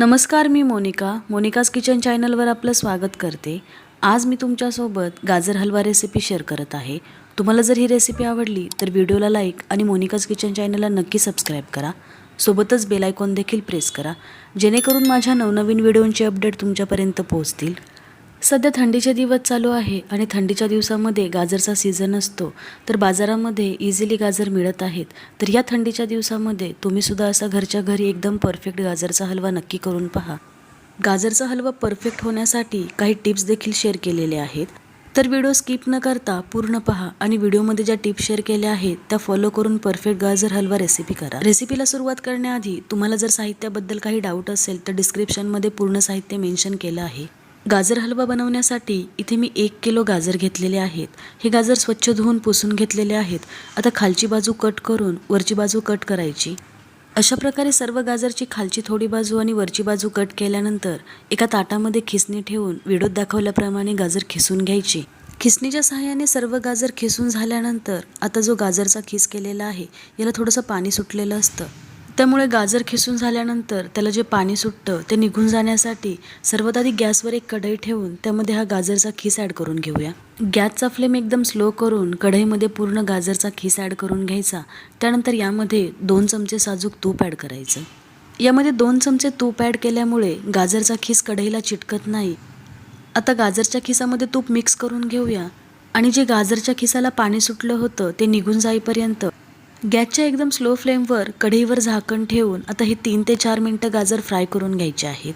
नमस्कार मी Monika. Monika's kitchen चॅनलवर आपलं स्वागत करते. आज मी तुमच्यासोबत गाजर हलवा रेसिपी शेअर करत आहे. तुम्हाला जर ही रेसिपी आवडली तर व्हिडिओला लाईक आणि मोनिकाज किचन चॅनलला नक्की सबस्क्राईब करा. सोबतच बेल आयकॉन देखील प्रेस करा. जेणेकरून माझ्या नवनवीन व्हिडिओंचे अपडेट तुमच्यापर्यंत पोहोचतील. सध्या थंडीचे दिवस चालू आहे आणि थंडीच्या दिवसामध्ये गाजरचा सीझन असतो. तर बाजारामध्ये इझिली गाजर मिळत आहेत. तर या थंडीच्या दिवसामध्ये तुम्हीसुद्धा असा घरच्या घरी एकदम परफेक्ट गाजरचा हलवा नक्की करून पहा. गाजरचा हलवा परफेक्ट होण्यासाठी काही टिप्स देखील शेअर केलेले आहेत. तर व्हिडिओ स्किप न करता पूर्ण पहा आणि व्हिडिओमध्ये ज्या टिप्स शेअर केल्या आहेत त्या फॉलो करून परफेक्ट गाजर हलवा रेसिपी करा. रेसिपीला सुरुवात करण्याआधी तुम्हाला जर साहित्याबद्दल काही डाऊट असेल तर डिस्क्रिप्शनमध्ये पूर्ण साहित्य मेन्शन केलं आहे. गाजर हलवा बनवण्यासाठी इथे मी एक किलो गाजर घेतलेले आहेत. हे गाजर स्वच्छ धुवून पुसून घेतलेले आहेत. आता खालची बाजू कट करून वरची बाजू कट करायची. अशा प्रकारे सर्व गाजरची खालची थोडी बाजू आणि वरची बाजू कट केल्यानंतर एका ताटामध्ये खिसणी ठेवून व्हिडिओत दाखवल्याप्रमाणे गाजर खिसून घ्यायची. खिसणीच्या सहाय्याने सर्व गाजर खिसून झाल्यानंतर आता जो गाजरचा खिस केलेला आहे याला थोडंसं पाणी सुटलेलं असतं. त्यामुळे गाजर खिसून झाल्यानंतर त्याला जे पाणी सुटतं ते निघून जाण्यासाठी सर्वात आधी गॅसवर एक कढई ठेवून त्यामध्ये हा गाजरचा खिस ॲड करून घेऊया. गॅसचा फ्लेम एकदम स्लो करून कढईमध्ये पूर्ण गाजरचा खिस ॲड करून घ्यायचा. त्यानंतर यामध्ये दोन चमचे साजूक तूप ॲड करायचं. यामध्ये दोन चमचे तूप ॲड केल्यामुळे गाजरचा खिस कढईला चिटकत नाही. आता गाजरच्या खिसामध्ये तूप मिक्स करून घेऊया. आणि जे गाजरच्या खिसाला पाणी सुटलं होतं ते निघून जाईपर्यंत गॅसच्या एकदम स्लो फ्लेमवर कढईवर झाकण ठेवून आता हे तीन ते चार मिनटं गाजर फ्राय करून घ्यायचे आहेत.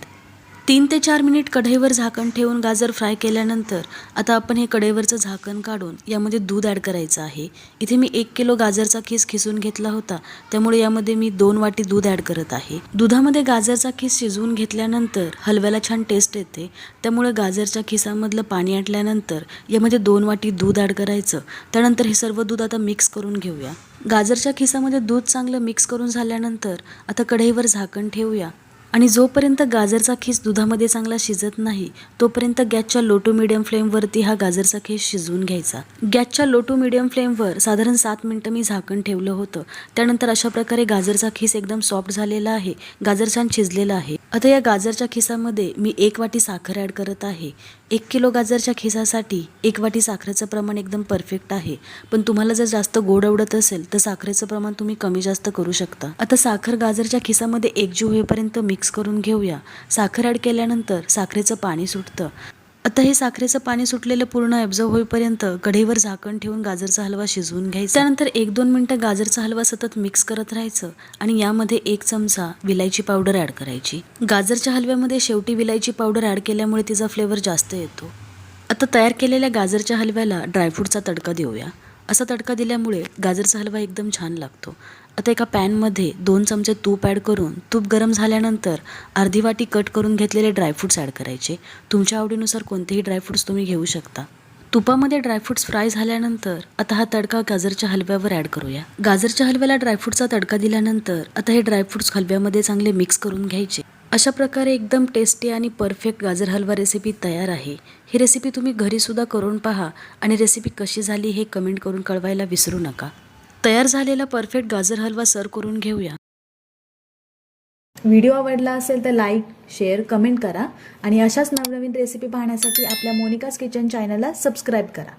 तीन ते चार मिनिट कढईवर झाकण ठेवून गाजर फ्राय केल्यानंतर आता आपण हे कढईवरचं झाकण काढून यामध्ये दूध ॲड करायचं आहे. इथे मी एक किलो गाजरचा खीस खिसून घेतला होता. त्यामुळे यामध्ये मी दोन वाटी दूध ॲड करत आहे. दुधामध्ये गाजरचा खीस शिजवून घेतल्यानंतर हलव्याला छान टेस्ट येते. त्यामुळे गाजरच्या खिसामधलं पाणी आटल्यानंतर यामध्ये दोन वाटी दूध ॲड करायचं. त्यानंतर हे सर्व दूध आता मिक्स करून घेऊया. गाजरच्या खिसामध्ये दूध चांगलं मिक्स करून झाल्यानंतर आता कढईवर झाकण ठेवूया. आणि जोपर्यंत गाजरचा खीस दुधामध्ये चांगला शिजत नाही तोपर्यंत गॅसच्या लो टू मिडियम फ्लेमवरती हा गाजरचा खीस शिजवून घ्यायचा. गॅसच्या लो टू मिडियम फ्लेमवर साधारण सात मिनटं मी झाकण ठेवलं होतं. त्यानंतर अशा प्रकारे गाजरचा खीस एकदम सॉफ्ट झालेला आहे. गाजर छान शिजलेलं आहे. आता या गाजरच्या खिसामध्ये मी एक वाटी साखर ॲड करत आहे. एक किलो गाजरच्या खिसासाठी एक वाटी साखरेचं प्रमाण एकदम परफेक्ट आहे. पण तुम्हाला जर जास्त गोड आवडत असेल तर साखरेचं प्रमाण तुम्ही कमी जास्त करू शकता. आता साखर गाजरच्या खिसामध्ये एकजीव होईपर्यंत मिक्स करून घेऊया. साखर ॲड केल्यानंतर साखरेचं पाणी सुटतं. आता हे साखरेचं पाणी सुटलेलं पूर्ण ॲब्झॉर्व होईपर्यंत कढईवर झाकण ठेवून गाजरचा हलवा शिजवून घ्यायचा. त्यानंतर एक दोन मिनटं गाजरचा हलवा सतत मिक्स करत राहायचं आणि यामध्ये एक चमचा विलायची पावडर ॲड करायची. गाजरच्या हलव्यामध्ये शेवटी विलायची पावडर ॲड केल्यामुळे तिचा फ्लेवर जास्त येतो. आता तयार केलेल्या गाजरच्या हलव्याला ड्रायफ्रूटचा तडका देऊया. असा तडका दिल्यामुळे गाजरचा हलवा एकदम छान लागतो. आता एका पॅनमध्ये दोन चमचे तूप ॲड करून तूप गरम झाल्यानंतर अर्धी वाटी कट करून घेतलेले ड्रायफ्रूट्स ॲड करायचे. तुमच्या आवडीनुसार कोणतेही ड्रायफ्रूट्स तुम्ही घेऊ शकता. तुपामध्ये ड्रायफ्रूट्स फ्राय झाल्यानंतर आता हा तडका गाजरच्या हलव्यावर ॲड करूया. गाजरच्या हलव्याला ड्रायफ्रूटचा तडका दिल्यानंतर आता हे ड्रायफ्रूट्स हलव्यामध्ये चांगले मिक्स करून घ्यायचे. अशा प्रकारे एकदम टेस्टी आणि परफेक्ट गाजर हलवा रेसिपी तयार आहे. ही रेसिपी तुम्ही घरीसुद्धा करून पहा आणि रेसिपी कशी झाली हे कमेंट करून कळवायला विसरू नका. तयार झालेला परफेक्ट गाजर हलवा सर्व करून घेऊया. व्हिडिओ आवडला असेल तर लाईक शेअर कमेंट करा आणि अशाच नवनवीन रेसिपी पाहण्यासाठी आपल्या मोनिकाज किचन चॅनलला सबस्क्राईब करा.